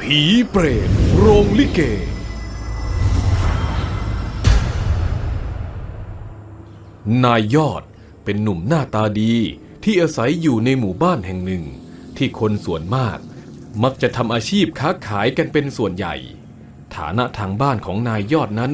ผีเปรตโรงลิเก นายยอดเป็นหนุ่มหน้าตาดีที่อาศัยอยู่ในหมู่บ้านแห่งหนึ่ง ที่คนส่วนมาก มักจะทำอาชีพค้าขายกันเป็นส่วนใหญ่ ฐานะทางบ้านของนายยอดนั้น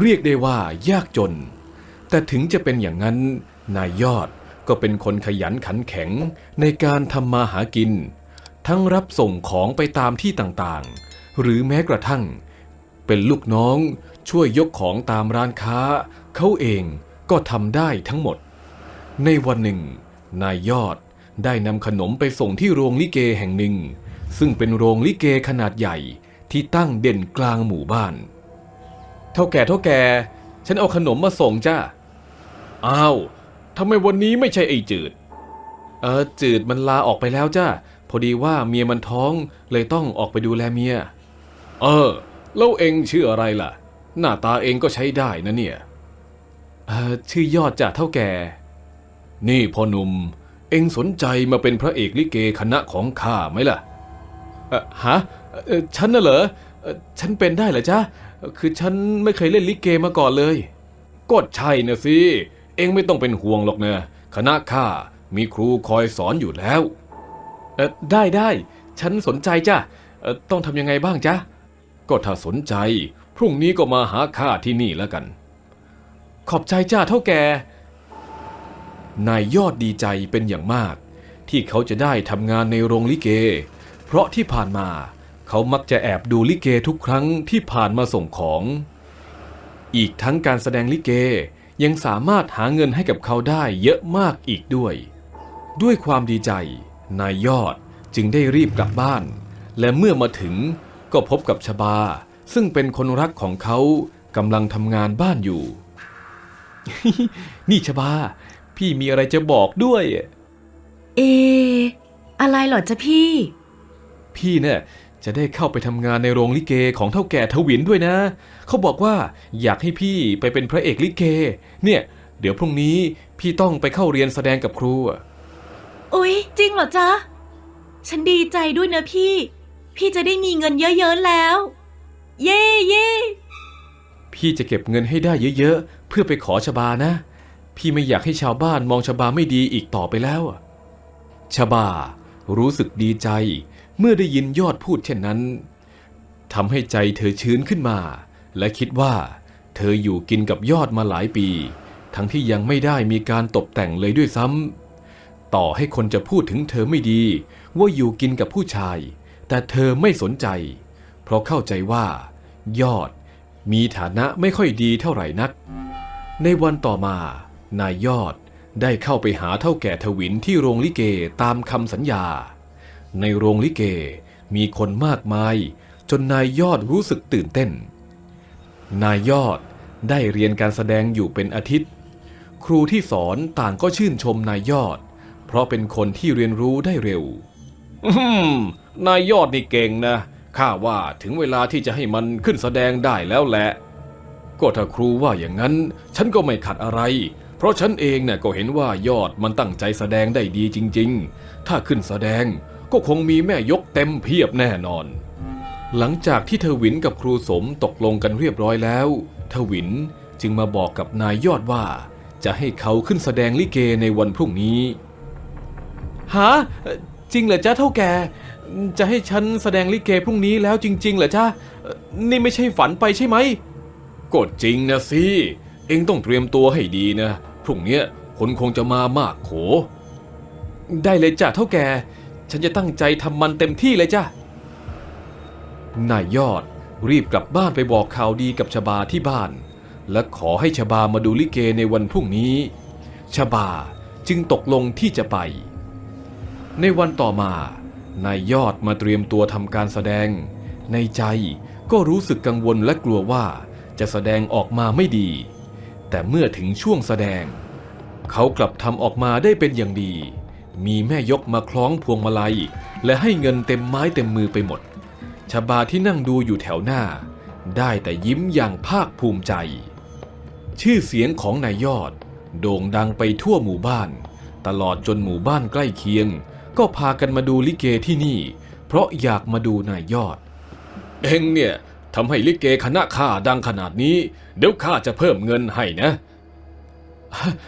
เรียกได้ว่ายากจน แต่ถึงจะเป็นอย่างนั้น นายยอดก็เป็นคนขยันขันแข็งในการทำมาหากิน ทั้งรับส่งของไปตามที่ต่างๆ หรือแม้กระทั่ง เป็นลูกน้องช่วยยกของตามร้านค้า เขาเองก็ทำได้ทั้งหมด ในวันหนึ่ง นายยอดได้นำขนมไปส่งที่โรงลิเกแห่งหนึ่ง ซึ่งเป็นโรงลิเกขนาดใหญ่ที่ตั้งเด่นกลางหมู่บ้าน เท่าแก่เท่าแก่ ฉันเอาขนมมาส่งจ้า อ้าว ทำไมวันนี้ไม่ใช่ไอ้จืด เออจืดมันลาออกไปแล้วจ้า พอดีว่าเมียมันท้องเลยต้องออกไปดูแลเมีย เออ แล้วเองชื่ออะไรล่ะ หน้าตาเองก็ใช้ได้นะเนี่ย เออชื่อยอดจ้ะเท่าแก่ นี่พ่อหนุ่ม เองสนใจมาเป็นพระเอกลิเกคณะของข้าไหมล่ะฮะฉันน่ะเหรอฉันเป็นได้เหรอจ๊ะ คือฉันไม่เคยเล่นลิเกมาก่อนเลย ก็ใช่นะสิ เองไม่ต้องเป็นห่วงหรอกเนะคณะข้ามีครูคอยสอนอยู่แล้ว เออได้ได้ฉันสนใจจ้ะเอ่อต้องทำยังไงบ้างจ๊ะ ก็ถ้าสนใจ พรุ่งนี้ก็มาหาข้าที่นี่แล้วกัน ขอบใจจ้าเท่าแกนายยอดดีใจเป็นอย่างมาก ที่เขาจะได้ทำงานในโรงลิเก เพราะที่ผ่านมา เขามักจะแอบดูลิเกทุกครั้งที่ผ่านมาส่งของ อีกทั้งการแสดงลิเกยังสามารถหาเงินให้กับเขาได้เยอะมากอีกด้วย ด้วยความดีใจ นายยอดจึงได้รีบกลับบ้าน และเมื่อมาถึงก็พบกับชบา ซึ่งเป็นคนรักของเขากำลังทำงานบ้านอยู่ นี่ชบา พี่มีอะไรจะบอกด้วย เอ อะไรเหรอจ๊ะพี่ พี่เนี่ยจะได้เข้าไปทำงานในโรงลิเกของเท่าแก่ทวินด้วยนะ เขาบอกว่าอยากให้พี่ไปเป็นพระเอกลิเก เนี่ย เดี๋ยวพรุ่งนี้พี่ต้องไปเข้าเรียนแสดงกับครูอะ อุ๊ย จริงเหรอจ๊ะ ฉันดีใจด้วยนะพี่ พี่จะได้มีเงินเยอะๆแล้ว เย่เย่พี่จะเก็บเงินให้ได้เยอะๆ เพื่อไปขอชบานะ พี่ไม่อยากให้ชาวบ้านมองชบาไม่ดีอีกต่อไปแล้วอะชบารู้สึกดีใจ เมื่อได้ยินยอดพูดเช่นนั้นทำให้ใจเธอชื้นขึ้นมา และคิดว่า เธออยู่กินกับยอดมาหลายปี ทั้งที่ยังไม่ได้มีการตกแต่งเลยด้วยซ้ำ ต่อให้คนจะพูดถึงเธอไม่ดี ว่าอยู่กินกับผู้ชาย แต่เธอไม่สนใจ เพราะเข้าใจว่า ยอด มีฐานะไม่ค่อยดีเท่าไหร่นัก ในวันต่อมา นายยอดได้เข้าไปหาเท่าแก่ทวินที่โรงลิเกตามคำสัญญา ในโรงลิเกมีคนมากมาย จนนายยอดรู้สึกตื่นเต้น นายยอดได้เรียนการแสดงอยู่เป็นอาทิตย์ ครูที่สอนต่างก็ชื่นชมนายยอด เพราะเป็นคนที่เรียนรู้ได้เร็ว อืมนายยอดนี่เก่งนะ ข้าว่าถึงเวลาที่จะให้มันขึ้นแสดงได้แล้วแหละ ก็ถ้าครูว่าอย่างนั้น ฉันก็ไม่ขัดอะไร เพราะฉันเองเนี่ยก็เห็นว่ายอดมันตั้งใจแสดงได้ดีจริง ๆ ถ้าขึ้นแสดงก็คงมีแม่ยกเต็มเพียบแน่นอน หลังจากที่เทวินกับครูสมตกลงกันเรียบร้อยแล้วทวินจึงมาบอกกับนายยอดว่า จะให้เขาขึ้นแสดงลิเกในวันพรุ่งนี้ ฮะจริงเหรอจ๊ะเท่าแกจะให้ฉันแสดงลิเกพรุ่งนี้แล้วจริง ๆ เหรอจ๊ะเอ่อนี่ไม่ใช่ฝันไปใช่ไหมก็จริงนะสิเองต้องเตรียมตัวให้ดีนะพรุ่งเนี้ยคนคงจะมามากโข ได้เลยจ้ะเท่าแก ฉันจะตั้งใจทำมันเต็มที่เลยจ้ะนายยอดรีบกลับบ้านไปบอกข่าวดีกับชบาที่บ้าน และขอให้ชบามาดูลิเกในวันพรุ่งนี้ ชบาจึงตกลงที่จะไป ในวันต่อมานายยอดมาเตรียมตัวทำการแสดง ในใจก็รู้สึกกังวลและกลัวว่าจะแสดงออกมาไม่ดี แต่เมื่อถึงช่วงแสดง เขากลับทำออกมาได้เป็นอย่างดี มีแม่ยกมาคล้องพวงมาลัย และให้เงินเต็มไม้เต็มมือไปหมด ชบาที่นั่งดูอยู่แถวหน้า ได้แต่ยิ้มอย่างภาคภูมิใจ ชื่อเสียงของนายยอด โด่งดังไปทั่วหมู่บ้าน ตลอดจนหมู่บ้านใกล้เคียง ก็พากันมาดูลิเกที่นี่ เพราะอยากมาดูนายยอด เองเนี่ยทำให้ลิเกคณะข้าดังขนาดนี้ เดี๋ยวข้าจะเพิ่มเงินให้นะ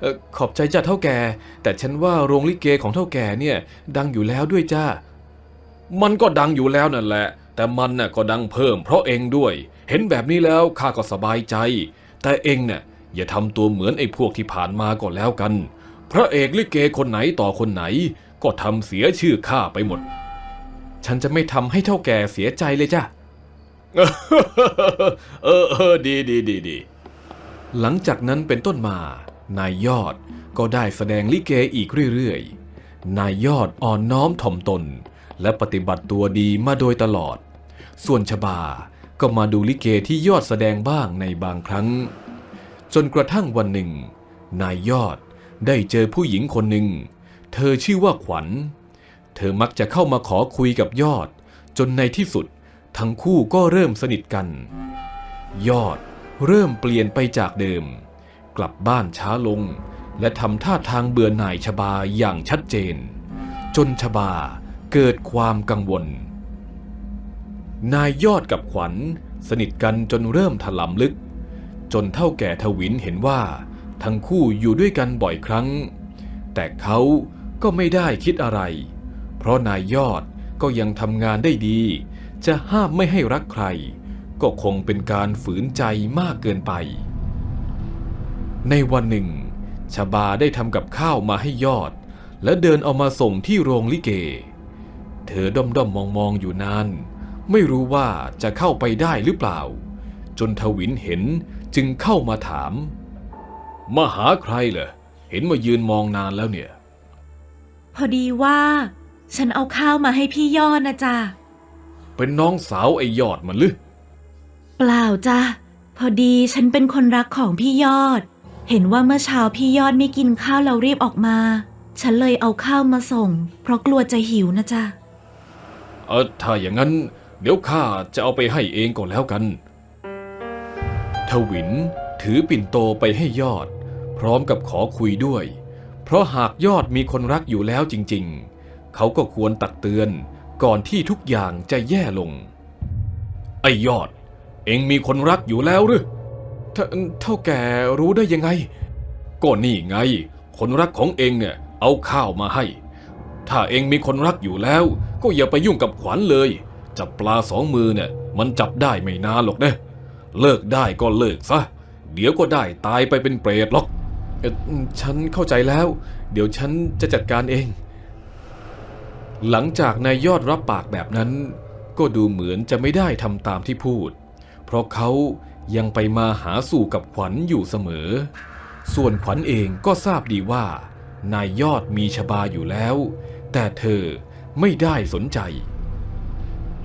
เอ่อขอบใจจ้าเท่าแก่ แต่ฉันว่าโรงลิเกของเท่าแก่เนี่ยดังอยู่แล้วด้วยจ้า มันก็ดังอยู่แล้วนั่นแหละ แต่มันน่ะก็ดังเพิ่มเพราะเองด้วย เห็นแบบนี้แล้วข้าก็สบายใจ แต่เองเนี่ยอย่าทำตัวเหมือนไอ้พวกที่ผ่านมาก็แล้วกัน พระเอกลิเกคนไหนต่อคนไหน ก็ทำเสียชื่อข้าไปหมด ฉันจะไม่ทำให้เท่าแก่เสียใจเลยจ้ะ เออเออดีดีดีดี หลังจากนั้นเป็นต้นมา นายยอดก็ได้แสดงลิเกอีกเรื่อยๆ นายยอดอ่อนน้อมถ่อมตน และปฏิบัติตัวดีมาโดยตลอด ส่วนชบา ก็มาดูลิเกที่ยอดแสดงบ้างในบางครั้ง จนกระทั่งวันหนึ่ง นายยอดได้เจอผู้หญิงคนหนึ่ง เธอชื่อว่าขวัญ เธอมักจะเข้ามาขอคุยกับยอด จนในที่สุด ทั้งคู่ก็เริ่มสนิทกัน ยอดเริ่มเปลี่ยนไปจากเดิม กลับบ้านช้าลง และทำท่าทางเบื่อหน่ายชบาอย่างชัดเจน จนชบาเกิดความกังวล นายยอดกับขวัญ สนิทกันจนเริ่มถลำลึก จนเท่าแก่ทวินเห็นว่า ทั้งคู่อยู่ด้วยกันบ่อยครั้ง แต่เขา ก็ไม่ได้คิดอะไร เพราะนายยอดก็ยังทำงานได้ดี จะห้ามไม่ให้รักใคร ก็คงเป็นการฝืนใจมากเกินไป ในวันหนึ่งชบาได้ทำกับข้าวมาให้ยอด และเดินเอามาส่งที่โรงลิเก เธอด้อมด้อมมองมองอยู่นาน ไม่รู้ว่าจะเข้าไปได้หรือเปล่า จนทวินเห็นจึงเข้ามาถาม มาหาใครเหรอเห็นมายืนมองนานแล้วเนี่ย พอดีว่า ฉันเอาข้าวมาให้พี่ยอดนะจ๊ะ เป็นน้องสาวไอ้ยอดมันหรือเปล่าจ้ะพอดีฉันเป็นคนรักของพี่ยอด เห็นว่าเมื่อเช้าพี่ยอดไม่กินข้าวเรารีบออกมา ฉันเลยเอาข้าวมาส่ง เพราะกลัวจะหิวนะจ๊ะ เออถ้าอย่างนั้น เดี๋ยวข้าจะเอาไปให้เองก็แล้วกัน ทวินถือปิ่นโตไปให้ยอด พร้อมกับขอคุยด้วย เพราะหากยอดมีคนรักอยู่แล้วจริงๆ เขาก็ควรตักเตือนก่อนที่ทุกอย่างจะแย่ลง ไอ้ยอด เองมีคนรักอยู่แล้วหรือเท่าแก่รู้ได้ยังไง ก็นี่ไง คนรักของเองเนี่ย เอาข้าวมาให้ ถ้าเองมีคนรักอยู่แล้ว ก็อย่าไปยุ่งกับขวัญเลย จับปลาสองมือเนี่ย มันจับได้ไม่นานหรอกเนะเลิกได้ก็เลิกซะ เดี๋ยวก็ได้ตายไปเป็นเปรตหรอก ฉันเข้าใจแล้ว เดี๋ยวฉันจะจัดการเอง หลังจากนายยอดรับปากแบบนั้น ก็ดูเหมือนจะไม่ได้ทำตามที่พูด เพราะเขายังไปมาหาสู่กับขวัญอยู่เสมอ ส่วนขวัญเองก็ทราบดีว่า นายยอดมีชบาอยู่แล้ว แต่เธอไม่ได้สนใจ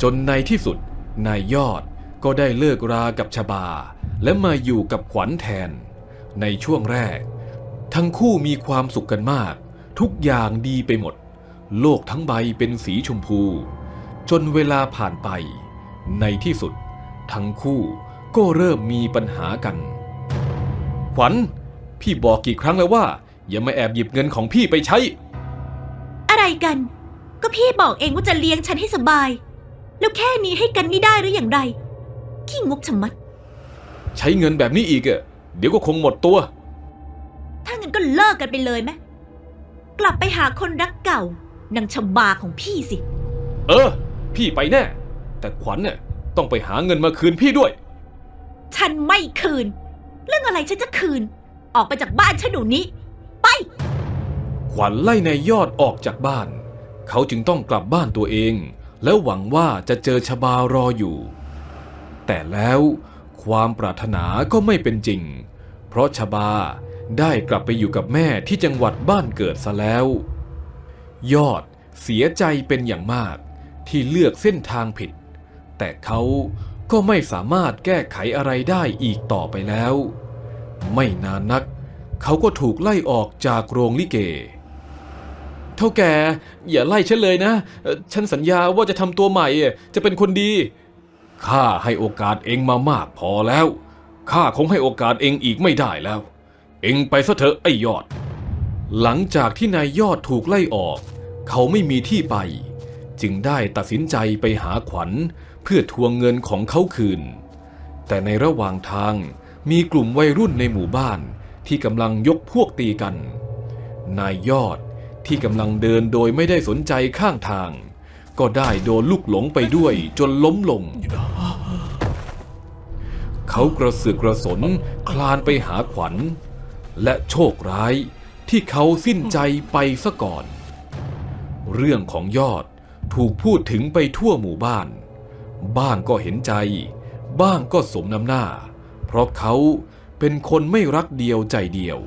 จนในที่สุด นายยอดก็ได้เลิกรากับชบา และมาอยู่กับขวัญแทน ในช่วงแรก ทั้งคู่มีความสุขกันมาก ทุกอย่างดีไปหมด โลกทั้งใบเป็นสีชมพู จนเวลาผ่านไป ในที่สุด ทั้งคู่ก็เริ่มมีปัญหากัน ขวัญ พี่บอกกี่ครั้งแล้วว่า อย่ามาแอบหยิบเงินของพี่ไปใช้ อะไรกัน ก็พี่บอกเองว่าจะเลี้ยงฉันให้สบาย แล้วแค่นี้ให้กันไม่ได้หรืออย่างไรขี้งกชะมัด ใช้เงินแบบนี้อีกอะเดี๋ยวก็คงหมดตัว ถ้างั้นก็เลิกกันไปเลยไหมกลับไปหาคนรักเก่านางชบาของพี่สิ เออ พี่ไปแน่ แต่ขวัญเนี่ยต้องไปหาเงินมาคืนพี่ด้วย ฉันไม่คืน เรื่องอะไรฉันจะคืน ออกไปจากบ้านฉันเดี๋ยวนี้ ไป ขวัญไล่นายยอดออกจากบ้าน เขาจึงต้องกลับบ้านตัวเอง แล้วหวังว่าจะเจอชบารออยู่ แต่แล้วความปรารถนาก็ไม่เป็นจริง เพราะชบา ได้กลับไปอยู่กับแม่ที่จังหวัดบ้านเกิดซะแล้ว ยอดเสียใจเป็นอย่างมากที่เลือกเส้นทางผิด แต่เขาก็ไม่สามารถแก้ไขอะไรได้อีกต่อไปแล้ว ไม่นานนัก เขาก็ถูกไล่ออกจากโรงลิเก เท่าแกอย่าไล่ฉันเลยนะ ฉันสัญญาว่าจะทำตัวใหม่ จะเป็นคนดี ข้าให้โอกาสเองมามากพอแล้ว ข้าคงให้โอกาสเองอีกไม่ได้แล้ว เองไปซะเถอะไอ้ยอด หลังจากที่นายยอดถูกไล่ออก เขาไม่มีที่ไป จึงได้ตัดสินใจไปหาขวัญ เพื่อทวงเงินของเขาคืน แต่ในระหว่างทางมีกลุ่มวัยรุ่นในหมู่บ้านที่กำลังยกพวกตีกัน นายยอดที่กำลังเดินโดยไม่ได้สนใจข้างทาง ก็ได้โดนลูกหลงไปด้วยจนล้มลง เขากระเสือกกระสนคลานไปหาขวัญ และโชคร้ายที่เขาสิ้นใจไปซะก่อน เรื่องของยอดถูกพูดถึงไปทั่วหมู่บ้าน บ้างก็เห็นใจ บ้างก็สมน้ำหน้า เพราะเขาเป็นคนไม่รักเดียวใจเดียว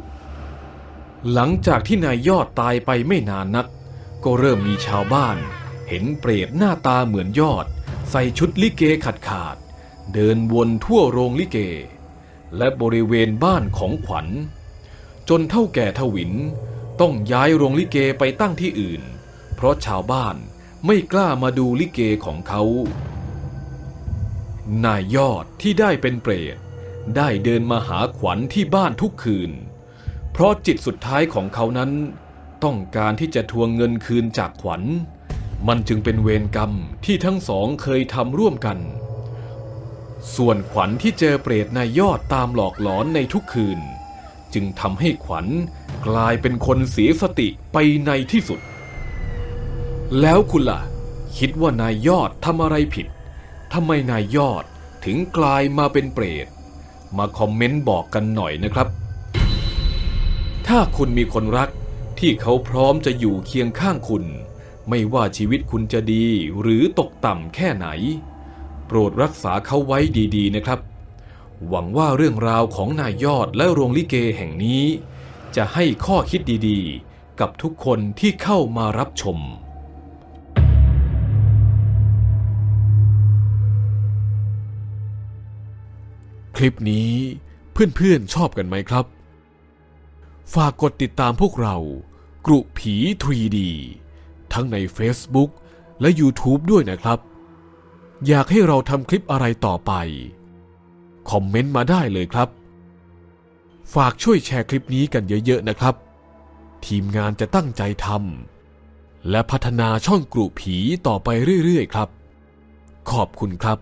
หลังจากที่นายยอดตายไปไม่นานนัก ก็เริ่มมีชาวบ้าน เห็นเปรตหน้าตาเหมือนยอด ใส่ชุดลิเกขาดขาดๆเดินวนทั่วโรงลิเก และบริเวณบ้านของขวัญ จนเท่าแก่ทวิน ต้องย้ายโรงลิเกไปตั้งที่อื่น เพราะชาวบ้านไม่กล้ามาดูลิเกของเขา นายยอดที่ได้เป็นเปรตได้เดินมาหาขวัญที่บ้านทุกคืน เพราะจิตสุดท้ายของเขานั้น ต้องการที่จะทวงเงินคืนจากขวัญ มันจึงเป็นเวรกรรมที่ทั้งสองเคยทำร่วมกัน ส่วนขวัญที่เจอเปรตนายยอดตามหลอกหลอนในทุกคืน จึงทำให้ขวัญกลายเป็นคนเสียสติไปในที่สุด แล้วคุณล่ะ คิดว่านายยอดทำอะไรผิดทำไมนายยอดถึงกลายมาเป็นเปรต มาคอมเมนต์บอกกันหน่อยนะครับ ถ้าคุณมีคนรักที่เขาพร้อมจะอยู่เคียงข้างคุณ ไม่ว่าชีวิตคุณจะดีหรือตกต่ำแค่ไหน โปรดรักษาเขาไว้ดีๆนะครับ หวังว่าเรื่องราวของนายยอดและโรงลิเกแห่งนี้ จะให้ข้อคิดดีๆ กับทุกคนที่เข้ามารับชม คลิปนี้เพื่อนๆชอบกันไหมครับ ฝากกดติดตามพวกเรากรุผี 3D ทั้งใน Facebook และ YouTube ด้วยนะครับ อยากให้เราทำคลิปอะไรต่อไป คอมเมนต์มาได้เลยครับ ฝากช่วยแชร์คลิปนี้กันเยอะ ๆ นะครับ ทีมงานจะตั้งใจทำและพัฒนาช่องกรุผีต่อไปเรื่อย ๆ ครับ ขอบคุณครับ